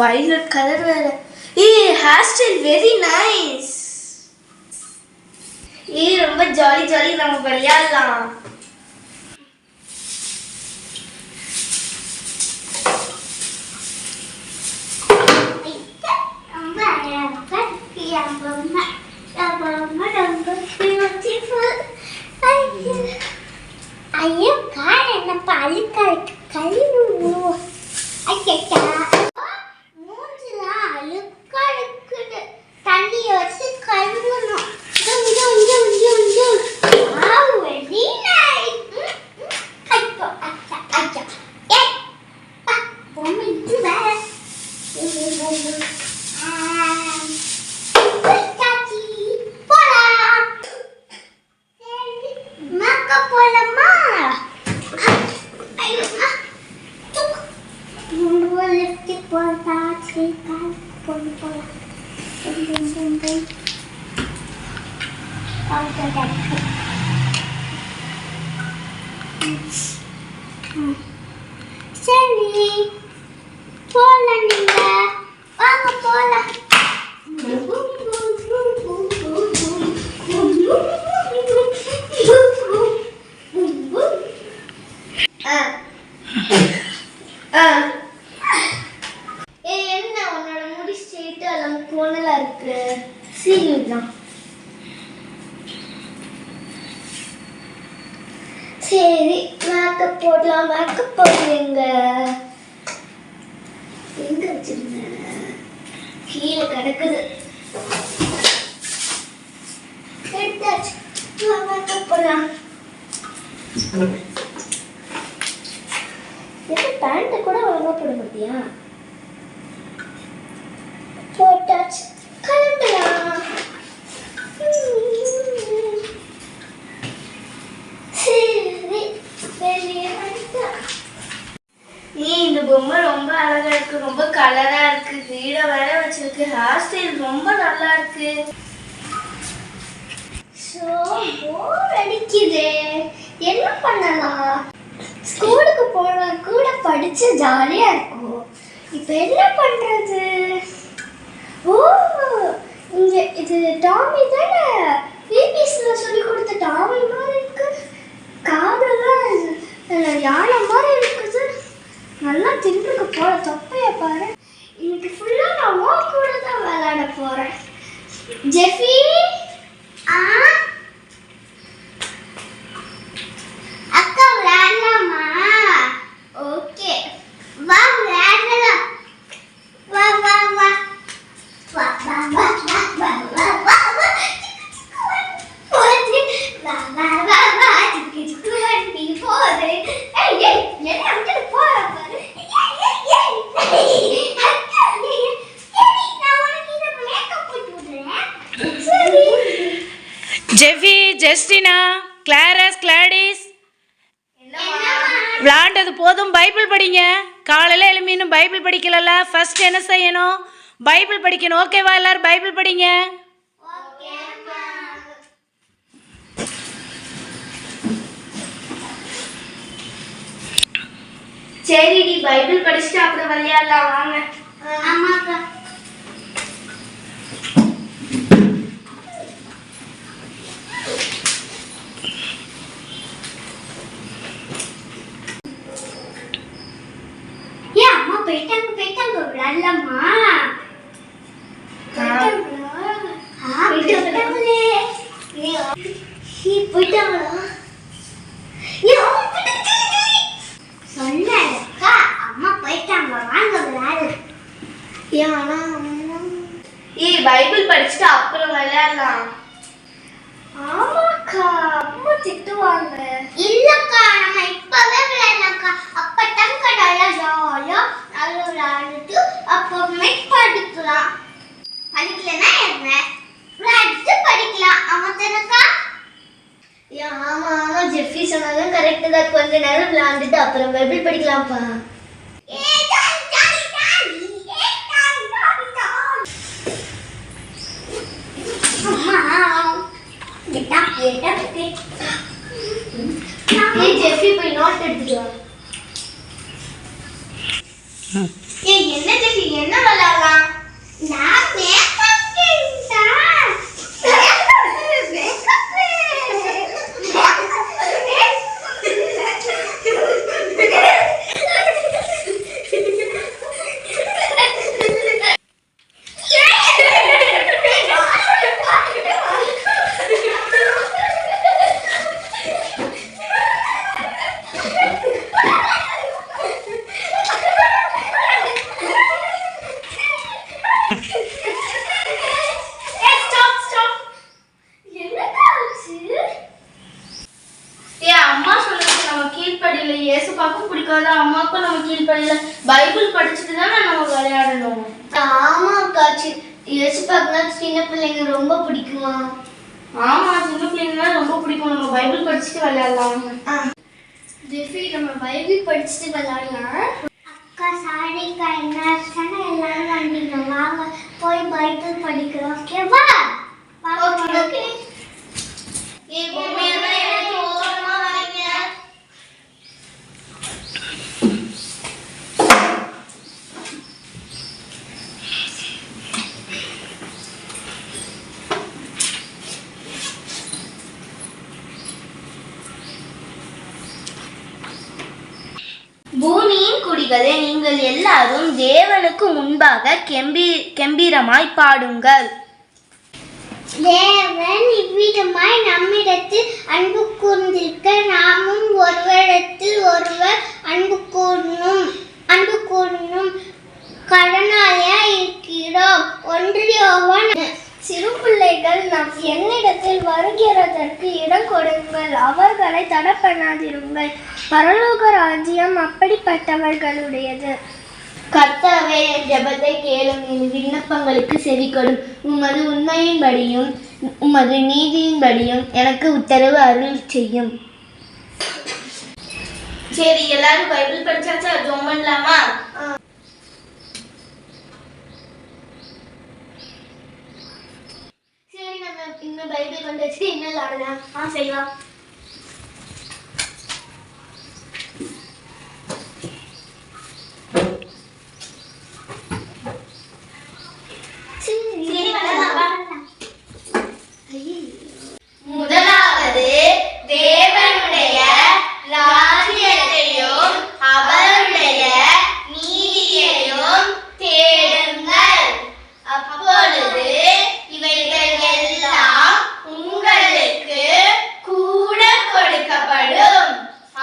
Violet colour வேற. ஏய் hair style very nice ஏய் ரொம்ப ஜாலி ஜாலி நம்ம விளையாடலாம். I am God and the Pali இன்னைக்கு போகலாம் நீங்க வாங்க போகலாம் என்ன உன்னோட முடி ஸ்ட்ரெயிட்டா எல்லாம் இருக்கு? சீக்கிரம் சரி. மேக்கப் போடலாம் மேக்கப் போடுறீங்க எங்க வச்சிருந்தேன் கீழே கிடக்குது. எடுத்தாச்சு. மேக்கப் போடலாம் எது பேண்ட்டை கூட ஒழுங்கா போட மாட்டியா போட்டாச்சு கலக்கலாம் சரி வெளியே வந்துட்டா நீ இந்த பொம்மை ரொம்ப அழகா இருக்கு ரொம்ப கலரா இருக்கு வீட வேற வச்சிருக்கு ஹேர் ஸ்டைல் ரொம்ப நல்லா இருக்கு ஸோ போர் அடிக்குதே என்ன பண்ணலாம்? ஸ்கூலுக்கு போனா கூட படிச்சு ஜாலியா இருக்கும். இப்போ என்ன பண்றது? ஓ இங்க இது டாமி தானே? பிபிஸ்ல சொல்லி கொடுத்த டாமி மாதிரி இருக்கு. காதெல்லாம் யானை மாதிரி இருக்குது. நல்லா தின்றுக்கு போற தொப்பைய பாரு. இன்னைக்கு ஃபுல்லா நான் உன் கூட தான் விளையாட போறேன். ஜெஃபி? ஆ? ஜெஃபி ஜெஸ்டினா கிளாரஸ் கிளாடிஸ். விளாண்டது போதும் பைபிள் படிங்க. காலையில் எழும்பி இன்னும் பைபிள் படிக்கலல்ல? ஃபர்ஸ்ட் என்ன செய்யணும்? பைபிள் படிக்கணும். ஓகேவா எல்லாரும்? பைபிள் படிங்க. சரி நீ பைபிள் படிச்சுட்டு அப்புறம் விளையாடலாம் வாங்க. ஆமாக்கா. పెట్టకు పెట్టకు రల్లమ్మా ஆமா சொன்னதும் கரெக்ட் தான். கொஞ்ச நேரம் விளாண்டுட்டு அப்புறம் பைபிள் படிக்கலாம்ப்பா ஏய் ஜாலி ஜாலி ஜாலி ஏய் ஜாலி ஜாலி ஜாலி அம்மா கேட்டா கேட்டா கேட்டா ஏய் ஜெஃபி போய் நோட் எடுத்துட்டு வா ஏய் என்ன ஜெசி என்ன விளையாடலாம் நான் மேக்கப் கிங்ஸா ஏய் ஸ்டாப் ஸ்டாப் என்னடா ஆச்சு ஏ அம்மா சொல்லுறது நம்ம இயேசுப்பாக்கும் பிடிக்காது. அம்மாவுக்கும் நம்ம கீழ்ப்படியில பைபிள் படிச்சுட்டு தானே நம்ம விளையாடணும். ஆமா காட்சி யோசிப்பாக்குனா சின்ன பிள்ளைங்க ரொம்ப பிடிக்குமா? ஆமா சின்ன பிள்ளைங்கன்னா ரொம்ப பிடிக்கும். நம்ம பைபிள் படிச்சுட்டு விளையாடலாம். ஜெஃபி நம்ம பைபிள் படிச்சுட்டு விளையாடலாம். அக்கா சாரிக்கா என்ன சொன்னா எல்லாரும் வந்தீங்க வாங்க போய் பைபிள் படிக்கிறோம். ஓகேவா? ஓகே ஏய் எல்லாரும் தேவனுக்கு முன்பாக கெம்பீ கெம்பீரமாய் பாடுங்கள். தேவன் இவ்விதமாய் நம்மிடத்தில் அன்பு கூர்ந்திருக்க நாமும் ஒருவரிடத்தில் ஒருவர் அன்பு கூர்ணும் அன்பு கூர்ணும். கடனாளியா இருக்கிறோம். ஒன்றியோவன் சிறு பிள்ளைகள் நம் என்னிடத்தில் வருகிறதற்கு இடம் கொடுங்கள். அவர்களை தடை பண்ணாதிருங்கள். பரலோக ராஜ்யம் அப்படிப்பட்டவர்களுடையது. கர்த்தாவே என் ஜெபத்தை கேளும் என் விண்ணப்பங்களுக்கு செவிக்கொடும் உமது உண்மையின்படியும் உமது நீதியின்படியும் எனக்கு உத்தரவு அருள் செய்யும். சரி எல்லாரும் பைபிள் படிச்சாச்சா? ஜோம் பண்ணலாமா? சரி நம்ம இன்னும் பைபிள் கொண்டு வச்சுட்டு இன்னும் விளாடலாம் ஆ சரிவா சரி விளாடலாம் முதலாவது தேவனுடைய ராஜ்யத்தையும் அவருடைய நீதியையும் தேடுங்கள் அப்பொழுது இவைகள் எல்லாம் உங்களுக்கு கூட கொடுக்கப்படும்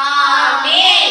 ஆமென்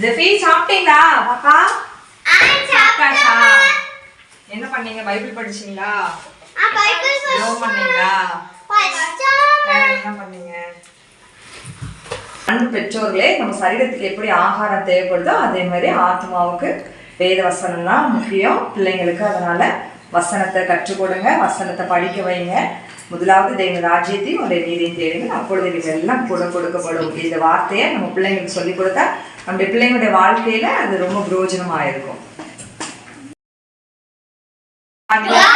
ஜெஃபி சாப்பிட்டீங்களா பாப்பா சாப்பிட்டாச்சா என்ன பண்ணீங்க? பைபிள் படிச்சீங்களா? ஜெபம் பண்ணீங்களா? என்ன பண்ணீங்க? அன்பு பெற்றோர்களே நம்ம சரீரத்துக்கு எப்படி ஆகாரம் தேவைப்படுதோ அதே மாதிரி ஆத்மாவுக்கு வேத வசனம் தான் முக்கியம். பிள்ளைங்களுக்கு அதனால வசனத்தை கற்றுக் கொடுங்க வசனத்தை படிக்க வைங்க. முதலாவது தெய்வ ராஜ்யத்தையும் உடைய நீதியும் தேடுங்க அப்பொழுது இது எல்லாம் கூட கொடுக்கப்படும். இந்த வார்த்தையை நம்ம பிள்ளைங்களுக்கு சொல்லிக் கொடுத்தா நம்முடைய பிள்ளைங்களுடைய வாழ்க்கையில அது ரொம்ப பிரயோஜனமா இருக்கும். Amen.